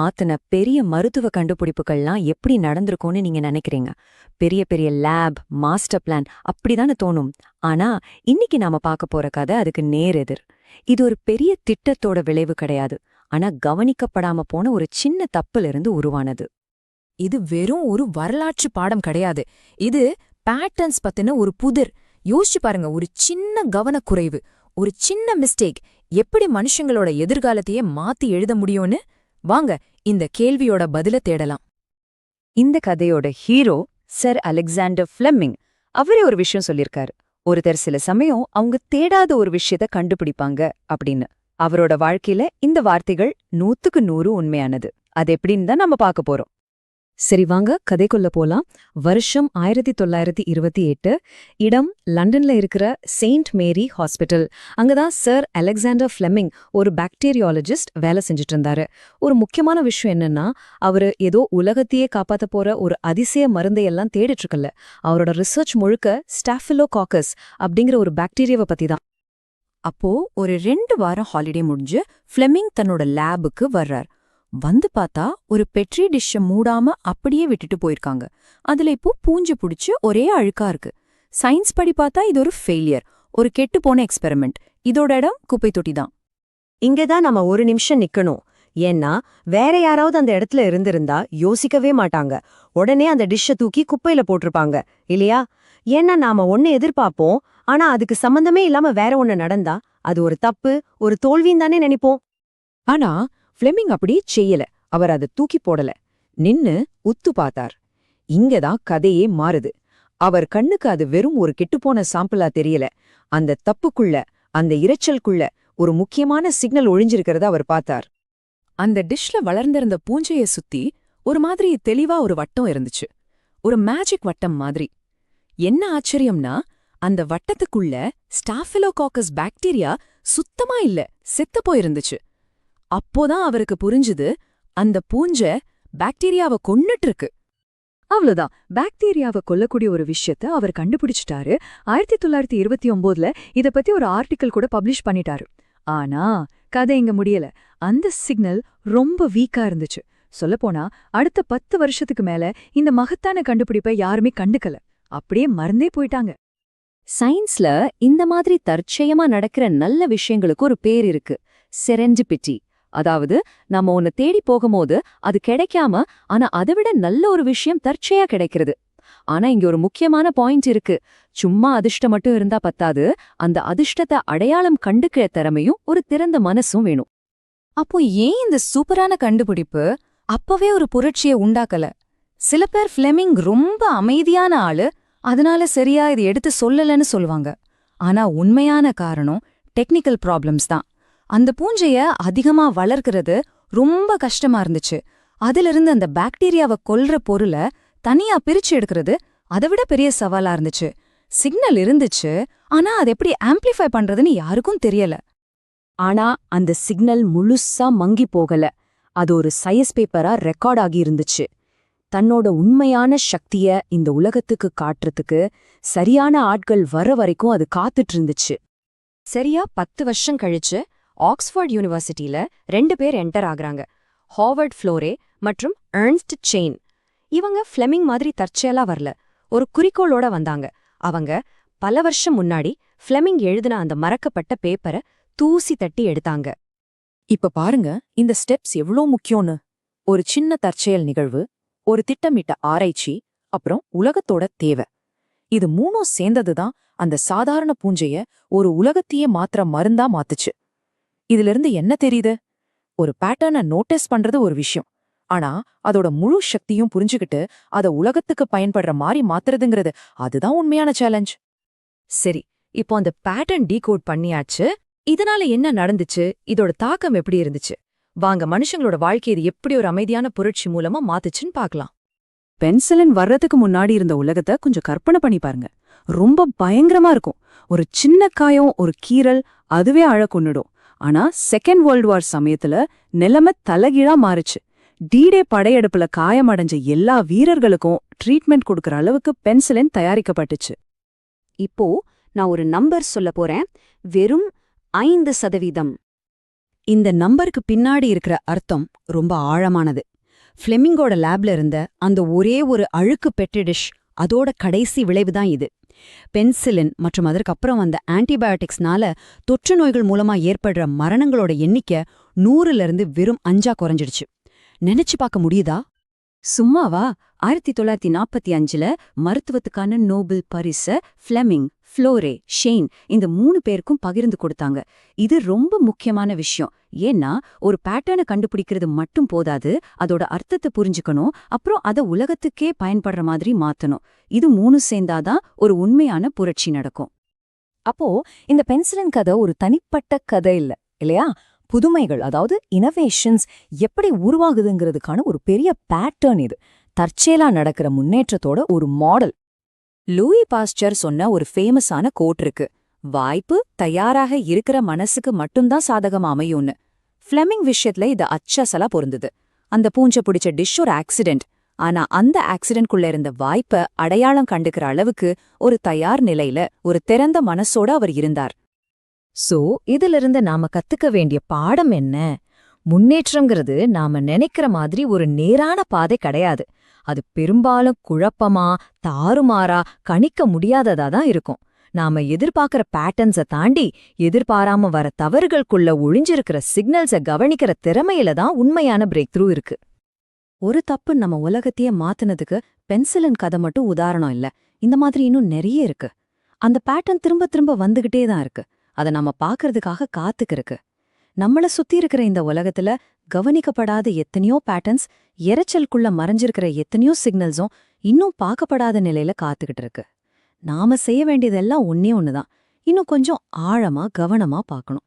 மாத்தின பெரிய மருத்துவ கண்டுபிடிப்புகள்லாம் எப்படி நடந்திருக்கும்னு நீங்க நினைக்கிறீங்க? பெரிய பெரிய லேப் மாஸ்டர் பிளான் அப்படிதானே தோணும். ஆனா இன்னைக்கு நாம பார்க்க போற கதை அதுக்கு நேர் எதிர். இது ஒரு பெரிய திட்டத்தோட விளைவு கிடையாது. ஆனா கவனிக்கப்படாம போன ஒரு சின்ன தப்புல இருந்து உருவானது. இது வெறும் ஒரு வரலாற்று பாடம் கிடையாது. இது பேட்டர்ன்ஸ் பத்தின ஒரு புதிர். யோசிச்சு பாருங்க ஒரு சின்ன கவனக்குறைவு ஒரு சின்ன மிஸ்டேக் எப்படி மனுஷங்களோட எதிர்காலத்தையே மாத்தி எழுத முடியும்னு? வாங்க இந்த கேள்வியோட பதில தேடலாம். இந்த கதையோட ஹீரோ சர் அலெக்சாண்டர் ஃப்ளெமிங் அவரே ஒரு விஷயம் சொல்லியிருக்காரு. ஒருத்தர் சில சமயம் அவங்க தேடாத ஒரு விஷயத்த கண்டுபிடிப்பாங்க அப்படின்னு. அவரோட வாழ்க்கையில இந்த வார்த்தைகள் நூத்துக்கு நூறு உண்மையானது. அது எப்படின்னு தான் நம்ம பார்க்க போறோம். சரி வாங்க கதைக்குள்ள போலாம். வருஷம் ஆயிரத்தி தொள்ளாயிரத்தி இருபத்தி எட்டு இடம் லண்டன்ல இருக்கிற செயின்ட் மேரி ஹாஸ்பிட்டல் அங்கதான் சர் அலெக்சாண்டர் ஃப்ளெமிங் ஒரு பாக்டீரியாலஜிஸ்ட் வேலை செஞ்சுட்டு இருந்தாரு ஒரு முக்கியமான விஷயம் என்னன்னா அவரு ஏதோ உலகத்தையே காப்பாத்த போற ஒரு அதிசய மருந்தையெல்லாம் தேடிட்டு இருக்கல அவரோட ரிசர்ச் முழுக்க ஸ்டாஃபிலோகாக்கஸ் அப்படிங்கிற ஒரு பாக்டீரியாவை பத்தி தான் அப்போ ஒரு ரெண்டு வாரம் ஹாலிடே முடிஞ்சு ஃபிளெமிங் தன்னோட லேபுக்கு வர்றார். வந்து பார்த்தா ஒரு பெட்ரி டிஷ்ஷ மூடாம அப்படியே விட்டுட்டு போயிருக்காங்க. அதுல இப்போ பூஞ்சு புடிச்சு ஒரே அழுக்கா இருக்கு. சயின்ஸ் படி பார்த்தா இது ஒரு ஃபெயிலியர் ஒரு கெட்டு போன எக்ஸ்பெரிமெண்ட் இதோட இடம் குப்பை தொட்டி தான் இங்கதான் நம்ம ஒரு நிமிஷம் நிக்கணும். ஏன்னா வேற யாராவது அந்த இடத்துல இருந்திருந்தா யோசிக்கவே மாட்டாங்க. உடனே அந்த டிஷ்ஷ தூக்கி குப்பையில போட்டிருப்பாங்க இல்லையா? ஏன்னா நாம ஒன்னு எதிர்பார்ப்போம் ஆனா அதுக்கு சம்பந்தமே இல்லாம வேற ஒன்னு நடந்தா அது ஒரு தப்பு ஒரு தோல்வின்னு தானே நினைப்போம். ஆனா ஃப்ளெமிங் அப்படி செய்யல. அவர் அதை தூக்கி போடல. நின்னு உத்து பார்த்தார். இங்கதான் கதையே மாறுது. அவர் கண்ணுக்கு அது வெறும் ஒரு கெட்டுப்போன சாம்பிளா தெரியல. அந்த தப்புக்குள்ள அந்த இரைச்சலுக்குள்ள ஒரு முக்கியமான சிக்னல் ஒழிஞ்சிருக்கிறத அவர் பார்த்தார். அந்த டிஷ்ல வளர்ந்திருந்த பூஞ்சைய சுத்தி ஒரு மாதிரி தெளிவா ஒரு வட்டம் இருந்துச்சு. ஒரு மேஜிக் வட்டம் மாதிரி. என்ன ஆச்சரியம்னா அந்த வட்டத்துக்குள்ள ஸ்டாஃபிலோகாக்கஸ் பாக்டீரியா சுத்தமா இல்ல செத்து போயிருந்துச்சு. அப்போதான் அவருக்கு புரிஞ்சுது அந்த பூஞ்சை பாக்டீரியாவை கொன்னுட்டு இருக்கு அவ்வளவுதான். பாக்டீரியாவை கொல்லக்கூடிய ஒரு விஷயத்த அவர் கண்டுபிடிச்சிட்டாரு. ஆயிரத்தி தொள்ளாயிரத்தி இருபத்தி ஒன்பதுல இத பத்தி ஒரு ஆர்டிக்கல் கூட பப்ளிஷ் பண்ணிட்டாரு. ஆனா கதை இங்க முடியல. அந்த சிக்னல் ரொம்ப வீக்கா இருந்துச்சு. சொல்லப்போனா அடுத்த பத்து வருஷத்துக்கு மேல இந்த மகத்தான கண்டுபிடிப்பை யாருமே கண்டுக்கல. அப்படியே மறந்தே போயிட்டாங்க. சயின்ஸ்ல இந்த மாதிரி தற்செயமா நடக்கிற நல்ல விஷயங்களுக்கு ஒரு பேர் இருக்கு. செரெஞ்சிபிட்டி அதாவது நம்ம ஒன்னு தேடி போகும்போது அது கிடைக்காம ஆனா அதை விட நல்ல ஒரு விஷயம் தற்செயா கிடைக்கிறது. ஆனா இங்க ஒரு முக்கியமான பாயிண்ட் இருக்கு. சும்மா அதிர்ஷ்டம் மட்டும் இருந்தா பத்தாது. அந்த அதிர்ஷ்டத்தை அடையாளம் கண்டுக்கிற திறமையும் ஒரு திறந்த மனசும் வேணும். அப்போ ஏன் இந்த சூப்பரான கண்டுபிடிப்பு அப்பவே ஒரு புரட்சியை உண்டாக்கல? சில பேர் ஃப்ளெமிங் ரொம்ப அமைதியான ஆளு. அதனால சரியா இது எடுத்து சொல்லலன்னு சொல்லுவாங்க. ஆனா உண்மையான காரணம் டெக்னிக்கல் ப்ராப்ளம்ஸ் தான். அந்த பூஞ்சைய அதிகமா வளர்க்கறது ரொம்ப கஷ்டமா இருந்துச்சு. அதிலிருந்து அந்த பாக்டீரியாவை கொல்ற பொருளை தனியா பிரிச்சு எடுக்கிறது அதை விட பெரிய சவாலா இருந்துச்சு. சிக்னல் இருந்துச்சு ஆனா அது எப்படி ஆம்பிளிஃபை பண்றதுன்னு யாருக்கும் தெரியல. ஆனா அந்த சிக்னல் முழுசா மங்கி போகல. அது ஒரு சயஸ் பேப்பரா ரெக்கார்ட் ஆகி இருந்துச்சு. தன்னோட உண்மையான சக்திய இந்த உலகத்துக்கு காட்டுறதுக்கு சரியான ஆட்கள் வர வரைக்கும் அது காத்துட்டு இருந்துச்சு. சரியா பத்து வருஷம் கழிச்சு ஆக்ஸ்ஃபோர்ட் யூனிவர்சிட்டியில ரெண்டு பேர் என்டர் ஆகுறாங்க. ஹார்வர்ட் ஃப்ளோரே மற்றும் ஏர்ன்ஸ்ட் செயின். இவங்க ஃப்ளெமிங் மாதிரி தற்செயலா வரல. ஒரு குறிக்கோளோட வந்தாங்க. அவங்க பல வருஷம் முன்னாடி ஃப்ளெமிங் எழுதின அந்த மறக்கப்பட்ட பேப்பரை தூசி தட்டி எடுத்தாங்க. இப்ப பாருங்க இந்த ஸ்டெப்ஸ் எவ்ளோ முக்கியம்னு. ஒரு சின்ன தற்செயல் நிகழ்வு ஒரு திட்டமிட்ட ஆராய்ச்சி அப்புறம் உலகத்தோட தேவை. இது மூணும் சேர்ந்ததுதான் அந்த சாதாரண பூஞ்சைய ஒரு உலகத்தையே மாத்திர மருந்தா மாத்துச்சு. இதிலிருந்து என்ன தெரியுது? ஒரு பேட்டர்னை நோட்டீஸ் பண்றது ஒரு விஷயம். ஆனா அதோட முழு சக்தியும் புரிஞ்சுகிட்டு அத உலகத்துக்கு பயன்படுற மாதிரி மாத்துறதுங்கிறது அதுதான் உண்மையான சேலஞ்ச் சரி இப்போ அந்த பேட்டர்ன் டீகோட் பண்ணியாச்சு. இதனால என்ன நடந்துச்சு? இதோட தாக்கம் எப்படி இருந்துச்சு? வாங்க மனுஷங்களோட வாழ்க்கை இது எப்படி ஒரு அமைதியான புரட்சி மூலமா மாத்துச்சுன்னு பார்க்கலாம். பென்சிலின் வர்றதுக்கு முன்னாடி இருந்த உலகத்தை கொஞ்சம் கற்பனை பண்ணி பாருங்க. ரொம்ப பயங்கரமா இருக்கும். ஒரு சின்ன காயம் ஒரு கீறல் அதுவே அழ கொண்டுடும் ஆனா செகண்ட் வேர்ல்டு வார் சமயத்துல நிலைமை தலைகீழா மாறுச்சு. டிடே படையெடுப்புல காயமடைஞ்ச எல்லா வீரர்களுக்கும் ட்ரீட்மெண்ட் கொடுக்கற அளவுக்கு பென்சிலின் தயாரிக்கப்பட்டுச்சு. இப்போ நான் ஒரு நம்பர் சொல்ல போறேன். வெறும் ஐந்து சதவீதம். இந்த நம்பருக்கு பின்னாடி இருக்கிற அர்த்தம் ரொம்ப ஆழமானது. ஃப்ளெமிங்கோட லேப்ல இருந்த அந்த ஒரே ஒரு அழுக்கு பெற்ற டிஷ் அதோட கடைசி விளைவு தான் இது. பென்சிலின் மற்றும் அதற்கப்புறம் வந்த ஆன்டிபயோட்டிக்ஸ்னால தொற்று நோய்கள் மூலமா ஏற்படுற மரணங்களோட எண்ணிக்கை நூறுல இருந்து வெறும் அஞ்சா குறைஞ்சிடுச்சு. நினைச்சு பார்க்க முடியுதா? சும்மாவா? ஆயிரத்தி தொள்ளாயிரத்தி நாற்பத்தி அஞ்சுல மருத்துவத்துக்கான நோபல் பரிச ஃப்ளெமிங் ஃப்ளோரே ஷெயின் இந்த மூணு பேருக்கும் பகிர்ந்து கொடுத்தாங்க. இது ரொம்ப முக்கியமான விஷயம். ஏன்னா ஒரு பேட்டர்னை கண்டுபிடிக்கிறது மட்டும் போதாது அதோட அர்த்தத்தை புரிஞ்சுக்கணும் அப்புறம் அதை உலகத்துக்கே பயன்படுற மாதிரி மாத்தணும். இது மூணு சேர்ந்தாதான் ஒரு உண்மையான புரட்சி நடக்கும். அப்போ இந்த பென்சிலின் கதை ஒரு தனிப்பட்ட கதை இல்ல இல்லையா? புதுமைகள் அதாவது இனோவேஷன்ஸ் எப்படி உருவாகுதுங்கிறதுக்கான ஒரு பெரிய பேட்டர்ன் இது. தற்செயலா நடக்கிற முன்னேற்றத்தோட ஒரு மாடல் லூயி பாஸ்டர் சொன்ன ஒரு ஃபேமஸான கோட் இருக்கு. வாய்ப்பு தயாராக இருக்கிற மனசுக்கு மட்டும்தான் சாதகம் அமையும்னு. ஃப்ளெமிங் விஷயத்துல இது அச்சசலா பொருந்தது. அந்த பூஞ்சை பிடிச்ச டிஷ் ஒரு ஆக்சிடென்ட் ஆனா அந்த ஆக்சிடென்ட்குள்ள இருந்த வாய்ப்ப அடையாளம் கண்டுக்கிற அளவுக்கு ஒரு தயார் நிலையில ஒரு திறந்த மனசோட அவர் இருந்தார். சோ இதிலிருந்து நாம கத்துக்க வேண்டிய பாடம் என்ன? முன்னேற்றம்ங்கிறது நாம நினைக்கிற மாதிரி ஒரு நேரான பாதை கிடையாது. அது பெரும்பாலும் குழப்பமா தாறுமாறா கணிக்க முடியாததா தான் இருக்கும். நாம எதிர்பார்க்கிற பேட்டர்ன்ஸ தாண்டி எதிர்பாராம வர தவறுகளுக்குள்ள ஒளிஞ்சிருக்கிற சிக்னல்ஸ கவனிக்கிற திறமையில தான் உண்மையான பிரேக் த்ரூ இருக்கு. ஒரு தப்பு நம்ம உலகத்தையே மாத்துனதுக்கு பென்சிலின் கதை மட்டும் உதாரணம் இல்ல. இந்த மாதிரி இன்னும் நிறைய இருக்கு. அந்த பேட்டர்ன் திரும்ப திரும்ப வந்துகிட்டே தான் இருக்கு. அதை நம்ம பார்க்கறதுக்காக காத்துக்கிருக்கு நம்மள சுத்தி இருக்கிற இந்த உலகத்துல கவனிக்கப்படாத எத்தனையோ பேட்டர்ன்ஸ் எரைச்சலுக்குள்ள மறைஞ்சிருக்கிற எத்தனையோ சிக்னல்ஸும் இன்னும் பார்க்கப்படாத நிலையில காத்துக்கிட்டு இருக்கு. நாம செய்ய வேண்டியதெல்லாம் ஒன்னே ஒண்ணுதான். இன்னும் கொஞ்சம் ஆழமா கவனமா பார்க்கணும்.